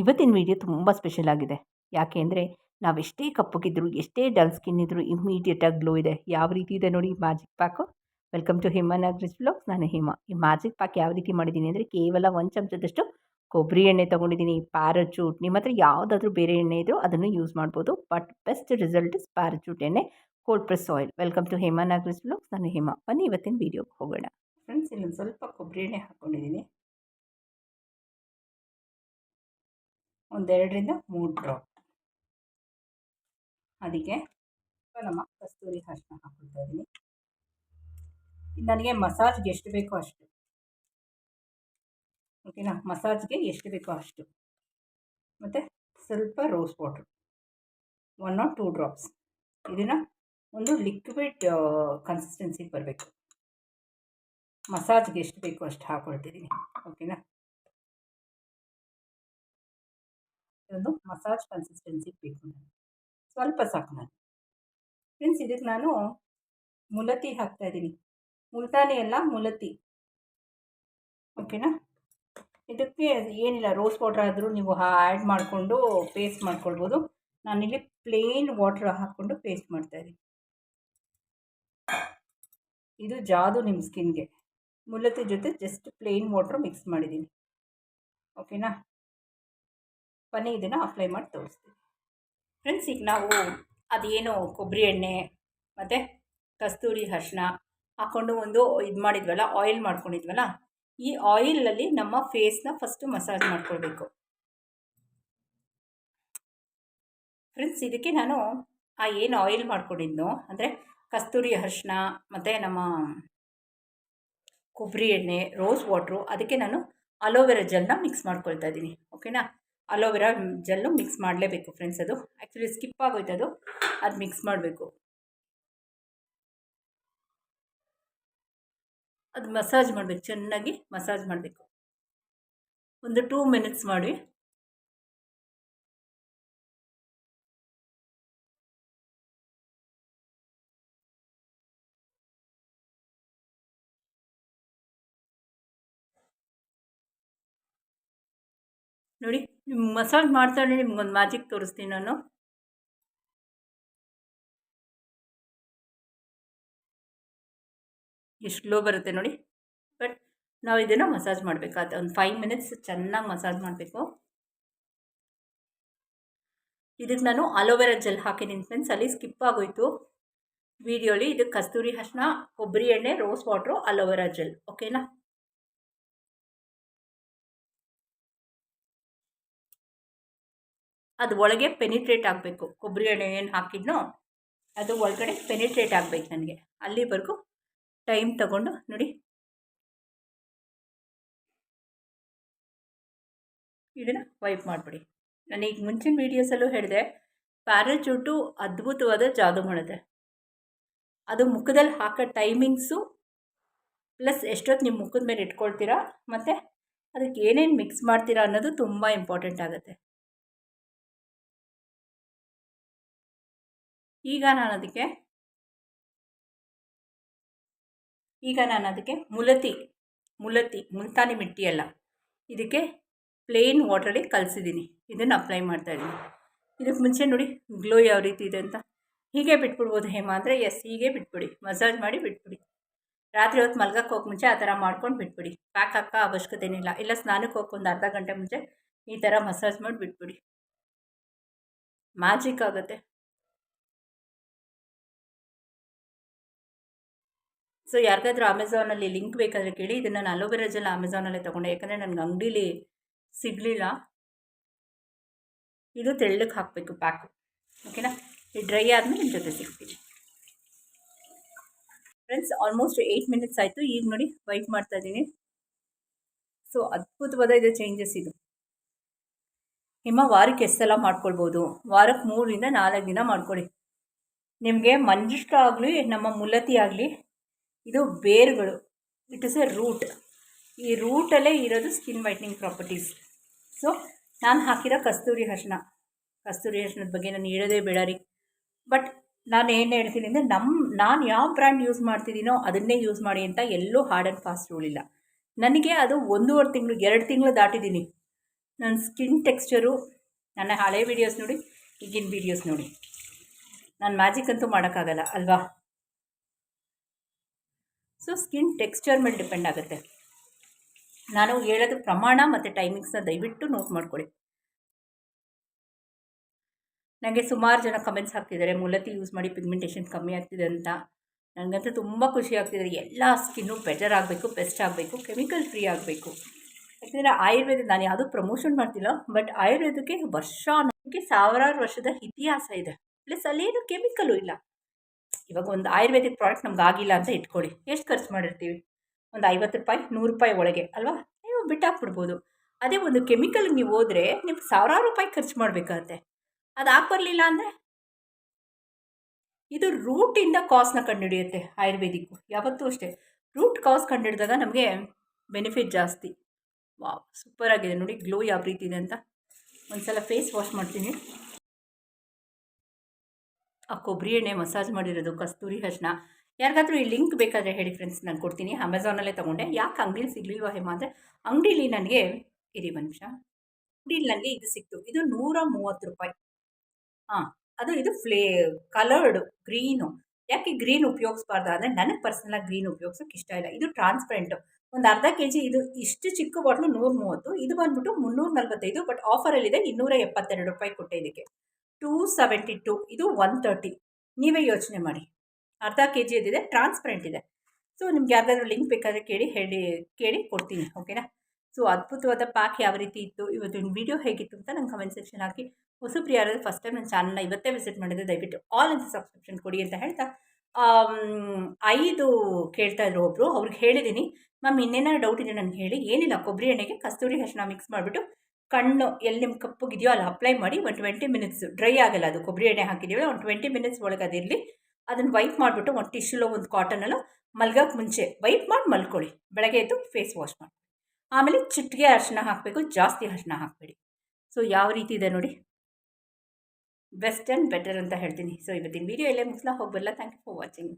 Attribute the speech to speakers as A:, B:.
A: ಇವತ್ತಿನ ವೀಡಿಯೋ ತುಂಬ ಸ್ಪೆಷಲ್ ಆಗಿದೆ. ಯಾಕೆ ಅಂದರೆ ನಾವೆಷ್ಟೇ ಕಪ್ಪಗಿದ್ರು, ಎಷ್ಟೇ ಡಲ್ ಸ್ಕಿನ್ ಇದ್ದರೂ ಇಮಿಡಿಯೇಟಾಗಿ ಗ್ಲೋ ಇದೆ. ಯಾವ ರೀತಿ ಇದೆ ನೋಡಿ magic pack welcome to Hema ನಾಗರಿಸ್ blogs ನಾನು ಹೇಮಾ. ಈ ಮ್ಯಾಜಿಕ್ ಪ್ಯಾಕ್ ಯಾವ ರೀತಿ ಮಾಡಿದ್ದೀನಿ ಅಂದರೆ ಕೇವಲ ಒಂದು ಚಮಚದಷ್ಟು ಕೊಬ್ಬರಿ ಎಣ್ಣೆ ತೊಗೊಂಡಿದ್ದೀನಿ. ಪ್ಯಾರಚೂಟ್ ನಿಮ್ಮ ಹತ್ರ ಯಾವುದಾದ್ರೂ ಬೇರೆ ಎಣ್ಣೆ ಇದ್ದರೂ ಅದನ್ನು ಯೂಸ್ ಮಾಡ್ಬೋದು. But best result is Parachute ಎಣ್ಣೆ cold press oil welcome to Hema ನಾಗರಿಸ್ blogs ನಾನು ಹೇಮಾ. ಬನ್ನಿ ಇವತ್ತಿನ ವೀಡಿಯೋಗೆ ಹೋಗೋಣ. ಫ್ರೆಂಡ್ಸ್ ಇನ್ನೊಂದು ಸ್ವಲ್ಪ ಕೊಬ್ಬರಿ ಎಣ್ಣೆ ಹಾಕ್ಕೊಂಡಿದ್ದೀನಿ ಒಂದೆರಡರಿಂದ ಮೂರು ಡ್ರಾಪ್ ಅದಕ್ಕೆ ನಮ್ಮ ಕಸ್ತೂರಿ ಅರಿಶಿನ ಹಾಕ್ಕೊಳ್ತಾ ಇದ್ದೀನಿ. ನನಗೆ ಮಸಾಜ್ಗೆ ಎಷ್ಟು ಬೇಕೋ ಅಷ್ಟು. ಓಕೆನಾ ಮಸಾಜ್ಗೆ ಎಷ್ಟು ಬೇಕೋ ಅಷ್ಟು. ಮತ್ತು ಸ್ವಲ್ಪ rose water one or two drops ಇದನ್ನು ಒಂದು ಲಿಕ್ವಿಡ್ ಕನ್ಸಿಸ್ಟೆನ್ಸಿಗೆ ಬರಬೇಕು. ಮಸಾಜ್ಗೆ ಎಷ್ಟು ಬೇಕೋ ಅಷ್ಟು ಹಾಕ್ಕೊಳ್ತಿದ್ದೀನಿ ಓಕೆನಾ ಒಂದು ಮಸಾಜ್ ಕನ್ಸಿಸ್ಟೆನ್ಸಿ ಬೇಕು ಸ್ವಲ್ಪ ಸಾಕು ನಾನು ಫ್ರೆಂಡ್ಸ್ ಇದಕ್ಕೆ ನಾನು ಮುಲತಿ ಹಾಕ್ತಾಯಿದ್ದೀನಿ ಮುಲ್ತಾನೆ ಅಲ್ಲ, ಮುಲತಿ. ಓಕೆನಾ ಇದಕ್ಕೆ ಏನಿಲ್ಲ ರೋಸ್ ವಾಟ್ರ್ ಆದರೂ ನೀವು ಆ್ಯಡ್ ಮಾಡಿಕೊಂಡು ಪೇಸ್ಟ್ ಮಾಡ್ಕೊಳ್ಬೋದು. ನಾನಿಲ್ಲಿ ಪ್ಲೇನ್ ವಾಟ್ರ್ ಹಾಕ್ಕೊಂಡು ಪೇಸ್ಟ್ ಮಾಡ್ತಾಯಿದ್ದೀನಿ ಇದು ಜಾದು ನಿಮ್ಮ ಸ್ಕಿನ್ಗೆ ಮುಲತಿ ಜೊತೆ ಜಸ್ಟ್ ಪ್ಲೇನ್ ವಾಟ್ರ್ ಮಿಕ್ಸ್ ಮಾಡಿದ್ದೀನಿ. ಓಕೆನಾ ಬನ್ನಿ ಇದನ್ನು ಅಪ್ಲೈ ಮಾಡಿ ತೋರಿಸ್ತೀನಿ. ಫ್ರೆಂಡ್ಸ್ ಈಗ ನಾವು ಅದೇನು ಕೊಬ್ಬರಿ ಎಣ್ಣೆ, ಮತ್ತು ಕಸ್ತೂರಿ ಅರ್ಶಿನ ಹಾಕ್ಕೊಂಡು ಒಂದು ಇದು ಮಾಡಿದ್ವಲ್ಲ ಆಯಿಲ್ ಮಾಡ್ಕೊಂಡಿದ್ವಲ್ಲ, ಈ ಆಯಿಲಲ್ಲಿ ನಮ್ಮ ಫೇಸ್ನ ಫಸ್ಟು ಮಸಾಜ್ ಮಾಡ್ಕೊಳ್ಬೇಕು. ಫ್ರೆಂಡ್ಸ್ ಇದಕ್ಕೆ ನಾನು ಆ ಏನು ಆಯಿಲ್ ಮಾಡ್ಕೊಂಡಿದ್ನೋ, ಅಂದರೆ ಕಸ್ತೂರಿ ಹರ್ಷಣ ಮತ್ತು ನಮ್ಮ ಕೊಬ್ಬರಿ ಎಣ್ಣೆ ರೋಸ್ ವಾಟ್ರು ಅದಕ್ಕೆ ನಾನು ಅಲೋವೆರಾ ಜೆಲ್ನ ಮಿಕ್ಸ್ ಮಾಡ್ಕೊಳ್ತಾ ಇದ್ದೀನಿ. ಓಕೆನಾ ಅಲೋವೆರಾ ಜೆಲ್ಲು ಮಿಕ್ಸ್ ಮಾಡಲೇಬೇಕು ಫ್ರೆಂಡ್ಸ್ ಅದು. ಆ್ಯಕ್ಚುಲಿ ಸ್ಕಿಪ್ ಆಗೋಯ್ತು ಅದು. ಅದು ಮಿಕ್ಸ್ ಮಾಡಬೇಕು. ಅದು ಮಸಾಜ್ ಮಾಡಬೇಕು, ಚೆನ್ನಾಗಿ ಮಸಾಜ್ ಮಾಡಬೇಕು. ಒಂದು ಟೂ ಮಿನಿಟ್ಸ್ ಮಾಡಿ. ನೋಡಿ ನಿಮ್ಮ ಮಸಾಜ್ ಮಾಡ್ತಾಳೆ ನಿಮ್ಗೊಂದು ಮ್ಯಾಜಿಕ್ ತೋರಿಸ್ತೀನಿ ನಾನು. ಎಷ್ಟು ಲೋ ಬರುತ್ತೆ ನೋಡಿ. ಬಟ್ ನಾವು ಇದನ್ನು ಮಸಾಜ್ ಮಾಡಬೇಕಾದ ಒಂದು ಫೈವ್ ಮಿನಿಟ್ಸ್ ಚೆನ್ನಾಗಿ ಮಸಾಜ್ ಮಾಡಬೇಕು. ಇದಕ್ಕೆ ನಾನು ಅಲೋವೆರಾ ಜೆಲ್ ಹಾಕಿದ್ದೀನಿ ಫ್ರೆಂಡ್ಸ್, ಅಲ್ಲಿ ಸ್ಕಿಪ್ ಆಗೋಯ್ತು. ವಿಡಿಯೋಲಿ ಇದಕ್ಕೆ ಕಸ್ತೂರಿ ಹಸ್ನ ಕೊಬ್ಬರಿ ಎಣ್ಣೆ, ರೋಸ್ ವಾಟ್ರು, ಅಲೋವೆರಾ ಜೆಲ್. ಓಕೆನಾ? ಅದು ಒಳಗೆ ಪೆನಿಟ್ರೇಟ್ ಆಗಬೇಕು. ಕೊಬ್ಬರಿ ಎಣ್ಣೆ ಏನು ಹಾಕಿದ್ನೋ ಅದು ಒಳಗಡೆ ಪೆನಿಟ್ರೇಟ್ ಆಗಬೇಕು ನನಗೆ. ಅಲ್ಲಿವರೆಗೂ ಟೈಮ್ ತಗೊಂಡು ನೋಡಿ. ಇದನ್ನು ವೈಪ್ ಮಾಡಿಬಿಡಿ. ನಾನು ಈಗ ಮುಂಚಿನ ವೀಡಿಯೋಸಲ್ಲೂ ಹೇಳಿದೆ ಪ್ಯಾರಾಚೂಟು ಅದ್ಭುತವಾದ ಜಾದು ಮಾಡುತ್ತೆ. ಅದು ಮುಖದಲ್ಲಿ ಹಾಕೋ ಟೈಮಿಂಗ್ಸು ಪ್ಲಸ್ ಎಷ್ಟೊತ್ತು ನಿಮ್ಮ ಮುಖದ ಮೇಲೆ ಇಟ್ಕೊಳ್ತೀರಾ, ಮತ್ತು ಅದಕ್ಕೆ ಏನೇನು ಮಿಕ್ಸ್ ಮಾಡ್ತೀರಾ ಅನ್ನೋದು ತುಂಬ ಇಂಪಾರ್ಟೆಂಟ್ ಆಗುತ್ತೆ. ಈಗ ನಾನು ಅದಕ್ಕೆ, ಈಗ ನಾನು ಅದಕ್ಕೆ ಮುಲತಿ ಮುಲತಿ, ಮುಲ್ತಾನಿ ಮಿಟ್ಟಿ ಅಲ್ಲ ಇದಕ್ಕೆ ಪ್ಲೇನ್ ವಾಟ್ರಲ್ಲಿ ಕಲಸಿದ್ದೀನಿ ಇದನ್ನು ಅಪ್ಲೈ ಮಾಡ್ತಾಯಿದ್ದೀನಿ ಇದಕ್ಕೆ ಮುಂಚೆ ನೋಡಿ ಗ್ಲೋ ಯಾವ ರೀತಿ ಇದೆ ಅಂತ. ಹೀಗೆ ಬಿಟ್ಬಿಡ್ಬೋದು ಹೇಮ ಅಂದರೆ ಎಸ್ ಹೀಗೆ ಬಿಟ್ಬಿಡಿ. ಮಸಾಜ್ ಮಾಡಿ ಬಿಟ್ಬಿಡಿ. ರಾತ್ರಿ ಹೊತ್ತು ಮಲ್ಗಕ್ಕೆ ಹೋಗಿ ಮುಂಚೆ ಆ ಥರ ಮಾಡ್ಕೊಂಡು ಬಿಟ್ಬಿಡಿ. ಪ್ಯಾಕ್ ಹಾಕೋ ಅವಶ್ಯಕತೆ ಏನಿಲ್ಲ ಇಲ್ಲ ಸ್ನಾನಕ್ಕೆ ಹೋಗಿ ಒಂದು ಅರ್ಧ ಗಂಟೆ ಮುಂಚೆ ಈ ಥರ ಮಸಾಜ್ ಮಾಡಿ ಬಿಟ್ಬಿಡಿ ಮ್ಯಾಜಿಕ್ ಆಗುತ್ತೆ. ಸೊ ಯಾರಿಗಾದ್ರೂ ಅಮೆಝಾನಲ್ಲಿ ಲಿಂಕ್ ಬೇಕಾದರೆ ಕೇಳಿ, ಇದನ್ನು ನಾನು ಅಲೋವೆರಾ ಜೆಲ್ ಅಮೆಝಾನಲ್ಲೇ ತೊಗೊಂಡೆ. ಯಾಕಂದರೆ ನನಗೆ ಅಂಗಡೀಲಿ ಸಿಗಲಿಲ್ಲ. ಇದು ತೆಳ್ಳಕ್ಕೆ ಹಾಕಬೇಕು ಪ್ಯಾಕು. ಓಕೆನಾ? ಈ ಡ್ರೈ ಆದಮೇಲೆ ನಿಮ್ಮ ಜೊತೆ ಸಿಗ್ತೀನಿ. ಫ್ರೆಂಡ್ಸ್ ಆಲ್ಮೋಸ್ಟ್ ಏಯ್ಟ್ ಮಿನಿಟ್ಸ್ ಆಯಿತು. ಈಗ ನೋಡಿ ವೈಟ್ ಮಾಡ್ತಾ ಇದ್ದೀನಿ. ಸೊ ಅದ್ಭುತವಾದ ಇದೆ ಚೇಂಜಸ್ ಇದು. ನಿಮ್ಮ ವಾರಕ್ಕೆ ಎಷ್ಟು ಸಲ ಮಾಡ್ಕೊಳ್ಬೋದು? ವಾರಕ್ಕೆ ಮೂರರಿಂದ ನಾಲ್ಕು ದಿನ ಮಾಡ್ಕೊಳ್ಳಿ ನಿಮಗೆ ಮಂಜಿಷ್ಟ ಆಗಲಿ, ನಮ್ಮ ಮುಲತಿ ಆಗಲಿ ಇದು ಬೇರುಗಳು. ಇಟ್ ಇಸ್ ಎ ರೂಟ್ ಈ ರೂಟಲ್ಲೇ ಇರೋದು ಸ್ಕಿನ್ ವೈಟ್ನಿಂಗ್ ಪ್ರಾಪರ್ಟೀಸ್ ಸೊ ನಾನು ಹಾಕಿರೋ ಕಸ್ತೂರಿ ಅರ್ಶಿನ ಕಸ್ತೂರಿ ಅರ್ಶಿನದ ಬಗ್ಗೆ ನಾನು ಹೇಳೋದೇ ಬೇಡ ರೀ. ಬಟ್ ನಾನು ಏನು ಹೇಳ್ತೀನಿ ಅಂದರೆ ನಮ್ಮ ನಾನು ಯಾವ ಬ್ರ್ಯಾಂಡ್ ಯೂಸ್ ಮಾಡ್ತಿದ್ದೀನೋ ಅದನ್ನೇ ಯೂಸ್ ಮಾಡಿ ಅಂತ ಎಲ್ಲೂ ಹಾರ್ಡ್ ಆ್ಯಂಡ್ ಫಾಸ್ಟ್ ರೂಲಿಲ್ಲ ನನಗೆ ಅದು ಒಂದೂವರೆ ತಿಂಗಳು, ಎರಡು ತಿಂಗಳು ದಾಟಿದ್ದೀನಿ ನನ್ನ ಸ್ಕಿನ್ ಟೆಕ್ಸ್ಚರು ನನ್ನ ಹಳೆ ವೀಡಿಯೋಸ್ ನೋಡಿ, ಈಗಿನ ವೀಡಿಯೋಸ್ ನೋಡಿ. ನಾನು ಮ್ಯಾಜಿಕ್ ಅಂತೂ ಮಾಡೋಕ್ಕಾಗಲ್ಲ, ಅಲ್ವಾ? ಸೊ ಸ್ಕಿನ್ ಟೆಕ್ಸ್ಚರ್ ಮೇಲೆ ಡಿಪೆಂಡ್ ಆಗುತ್ತೆ. ನಾನು ಹೇಳೋದು ಪ್ರಮಾಣ ಮತ್ತು ಟೈಮಿಂಗ್ಸ್ನ ದಯವಿಟ್ಟು ನೋಟ್ ಮಾಡ್ಕೊಳ್ಳಿ. ನನಗೆ ಸುಮಾರು ಜನ ಕಮೆಂಟ್ಸ್ ಹಾಕ್ತಿದ್ದಾರೆ, ಮೂಲತಿ ಯೂಸ್ ಮಾಡಿ ಪಿಗ್ಮೆಂಟೇಷನ್ ಕಮ್ಮಿ ಆಗ್ತಿದೆ ಅಂತ. ನನಗಂತೂ ತುಂಬ ಖುಷಿ ಆಗ್ತಿದೆ. ಎಲ್ಲ ಸ್ಕಿನ್ನು ಬೆಟರ್ ಆಗಬೇಕು ಬೆಸ್ಟ್ ಆಗಬೇಕು ಕೆಮಿಕಲ್ ಫ್ರೀ ಆಗಬೇಕು. ಯಾಕಂದರೆ ಆಯುರ್ವೇದ, ನಾನು ಯಾವುದೂ ಪ್ರಮೋಷನ್ ಮಾಡ್ತಿಲ್ಲ ಬಟ್ ಆಯುರ್ವೇದಕ್ಕೆ ವರ್ಷ ಸಾವಿರಾರು ವರ್ಷದ ಇತಿಹಾಸ ಇದೆ. ಪ್ಲಸ್ ಅಲ್ಲೇನು ಕೆಮಿಕಲು ಇಲ್ಲ. ಇವಾಗ ಒಂದು ಆಯುರ್ವೇದಿಕ್ ಪ್ರಾಡಕ್ಟ್ ನಮ್ಗೆ ಆಗಿಲ್ಲ ಅಂತ ಇಟ್ಕೊಳ್ಳಿ. ಎಷ್ಟು ಖರ್ಚು ಮಾಡಿರ್ತೀವಿ? ಒಂದು ಐವತ್ತು ರೂಪಾಯಿ, ನೂರು ರೂಪಾಯಿ ಒಳಗೆ, ಅಲ್ವಾ? ನೀವು ಬಿಟ್ಟಾಕ್ಬಿಡ್ಬೋದು. ಅದೇ ಒಂದು ಕೆಮಿಕಲ್ಗೆ ನೀವು ಹೋದರೆ ನಿಮ್ಗೆ ಸಾವಿರಾರು ರೂಪಾಯಿ ಖರ್ಚು ಮಾಡಬೇಕಾಗತ್ತೆ. ಅದು ಬರಲಿಲ್ಲ ಅಂದರೆ? ಇದು ರೂಟಿಂದ ಕಾಸ್ನ ಕಂಡುಹಿಡಿಯುತ್ತೆ ಆಯುರ್ವೇದಿಕ್. ಯಾವತ್ತೂ ಅಷ್ಟೇ. ರೂಟ್ ಕಾಸ್ ಕಂಡುಹಿಡಿದಾಗ ನಮಗೆ ಬೆನಿಫಿಟ್ ಜಾಸ್ತಿ. ವಾ ಸೂಪರ್ ಆಗಿದೆ. ನೋಡಿ ಗ್ಲೋ ಯಾವ ರೀತಿ ಇದೆ ಅಂತ. ಒಂದು ಸಲ ಫೇಸ್ ವಾಶ್ ಮಾಡ್ತೀನಿ. ಆ ಕೊಬ್ಬರಿ ಎಣ್ಣೆ ಮಸಾಜ್ ಮಾಡಿರೋದು ಕಸ್ತೂರಿ ಹರ್ಷಣ ಯಾರಿಗಾದ್ರೂ ಈ ಲಿಂಕ್ ಬೇಕಾದರೆ ಹೇಳಿ ಫ್ರೆಂಡ್ಸ್ ನಾನು ಕೊಡ್ತೀನಿ. ಅಮೆಝಾನಲ್ಲೇ ತೊಗೊಂಡೆ. ಯಾಕೆ ಅಂಗಡಿಲಿ ಸಿಗಲಿಲ್ವ ಹೇಮ ಅಂದರೆ, ಅಂಗಡೀಲಿ ನನಗೆ, ಇರಿ ನಿಮಿಷ. ಅಂಗಡೀಲಿ ನನಗೆ ಇದು ಸಿಕ್ತು. ಇದು ನೂರ ಮೂವತ್ತು ರೂಪಾಯಿ. ಹಾಂ, ಅದು ಇದು ಫ್ಲೇ ಕಲರ್ಡ್ ಗ್ರೀನು ಯಾಕೆ ಗ್ರೀನ್ ಉಪಯೋಗಿಸ್ಬಾರ್ದು? ಅಂದರೆ ನನಗೆ ಪರ್ಸನಲಾಗಿ ಗ್ರೀನ್ ಉಪಯೋಗಿಸೋಕೆ ಇಷ್ಟ ಇಲ್ಲ. ಇದು ಟ್ರಾನ್ಸ್ಪರೆಂಟು ಒಂದು ಅರ್ಧ ಕೆ ಜಿ ಇದು ಇಷ್ಟು ಚಿಕ್ಕ ಬಾಟ್ಲು ನೂರ ಮೂವತ್ತು. ಇದು ಬಂದ್ಬಿಟ್ಟು ಮುನ್ನೂರ ನಲ್ವತ್ತೈದು ಬಟ್ ಆಫರಲ್ಲಿದೆ ಇನ್ನೂರ ಎಪ್ಪತ್ತೆರಡು ರೂಪಾಯಿ ಕೊಟ್ಟೆ ಇದಕ್ಕೆ. ಟೂ ಸೆವೆಂಟಿ ಟು ಇದು ಒನ್ ತರ್ಟಿ ನೀವೇ ಯೋಚನೆ ಮಾಡಿ. ಅರ್ಧ ಕೆ ಜಿ ಇದಿದೆ ಟ್ರಾನ್ಸ್ಪರೆಂಟ್ ಇದೆ. ಸೊ ನಿಮ್ಗೆ ಯಾವ್ದಾದ್ರು ಲಿಂಕ್ ಬೇಕಾದರೆ ಕೇಳಿ, ಹೇಳಿ, ಕೇಳಿ ಕೊಡ್ತೀನಿ ಓಕೆನಾ ಸೊ ಅದ್ಭುತವಾದ ಪ್ಯಾಕ್ ಯಾವ ರೀತಿ ಇತ್ತು, ಇವತ್ತಿನ ವಿಡಿಯೋ ಹೇಗಿತ್ತು ಅಂತ ನಂಗೆ ಕಮೆಂಟ್ ಸೆಕ್ಷನ್ ಹಾಕಿ. ಹೊಸ ಯಾರಾದರೂ ಫಸ್ಟ್ ಟೈಮ್ ನನ್ನ ಚಾನಲ್ನ ಇವತ್ತೇ ವಿಸಿಟ್ ಮಾಡಿದ್ರೆ ದಯವಿಟ್ಟು ಆಲ್ ಅಂತ ಸಬ್ಸ್ಕ್ರಿಪ್ಷನ್ ಕೊಡಿ ಅಂತ ಹೇಳ್ತಾ ಐದು ಕೇಳ್ತಾ ಇದ್ರು ಒಬ್ಬರು ಅವ್ರಿಗೆ ಹೇಳಿದ್ದೀನಿ ಮ್ಯಾಮ್, ಇನ್ನೇನಾದ್ರು ಡೌಟ್ ಇದೆ ನನಗೆ ಹೇಳಿ. ಏನಿಲ್ಲ, ಕೊಬ್ಬರಿ ಎಣ್ಣೆಗೆ ಕಸ್ತೂರಿ ಅರಿಶಿನ ಮಿಕ್ಸ್ ಮಾಡಿಬಿಟ್ಟು ಕಣ್ಣು ಎಲ್ಲಿ ನಿಮ್ಮ ಕಪ್ಪಗಿದೆಯೋ ಅಲ್ಲಿ ಅಪ್ಲೈ ಮಾಡಿ ಒಂದು ಟ್ವೆಂಟಿ ಮಿನಿಟ್ಸ್ ಡ್ರೈ ಆಗಲ್ಲ ಅದು ಕೊಬ್ಬರಿ ಎಣ್ಣೆ ಹಾಕಿದ್ದೀವಲ್ಲ ಒಂದು ಟ್ವೆಂಟಿ ಮಿನಿಟ್ಸ್ ಒಳಗೆ ಅದಿರಲಿ ಅದನ್ನು ವೈಪ್ ಮಾಡಿಬಿಟ್ಟು ಒಂದು ಟಿಶ್ಯೂಲೋ ಒಂದು ಕಾಟನಲ್ಲೋ ಮಲ್ಗೋಕ್ಕೆ ಮುಂಚೆ ವೈಪ್ ಮಾಡಿ ಮಲ್ಕೊಳ್ಳಿ. ಬೆಳಗ್ಗೆ ಎದ್ದು ಫೇಸ್ ವಾಶ್ ಮಾಡಿ ಆಮೇಲೆ ಚಿಟ್ಟಿಗೆ ಅರಿಶಿನ ಹಾಕಬೇಕು, ಜಾಸ್ತಿ ಅರಿಶಿನ ಹಾಕಬೇಡಿ. ಸೊ ಯಾವ ರೀತಿ ಇದೆ ನೋಡಿ. ಬೆಸ್ಟ್ ಆ್ಯಂಡ್ ಬೆಟರ್ ಅಂತ ಹೇಳ್ತೀನಿ. ಸೊ ಇವತ್ತಿನ ವೀಡಿಯೋ ಎಲ್ಲೇ ಮುಗಿಸ್ಲಾ. ಹೋಗಬಲ್ಲ ಥ್ಯಾಂಕ್ ಯು ಫಾರ್ ವಾಚಿಂಗ್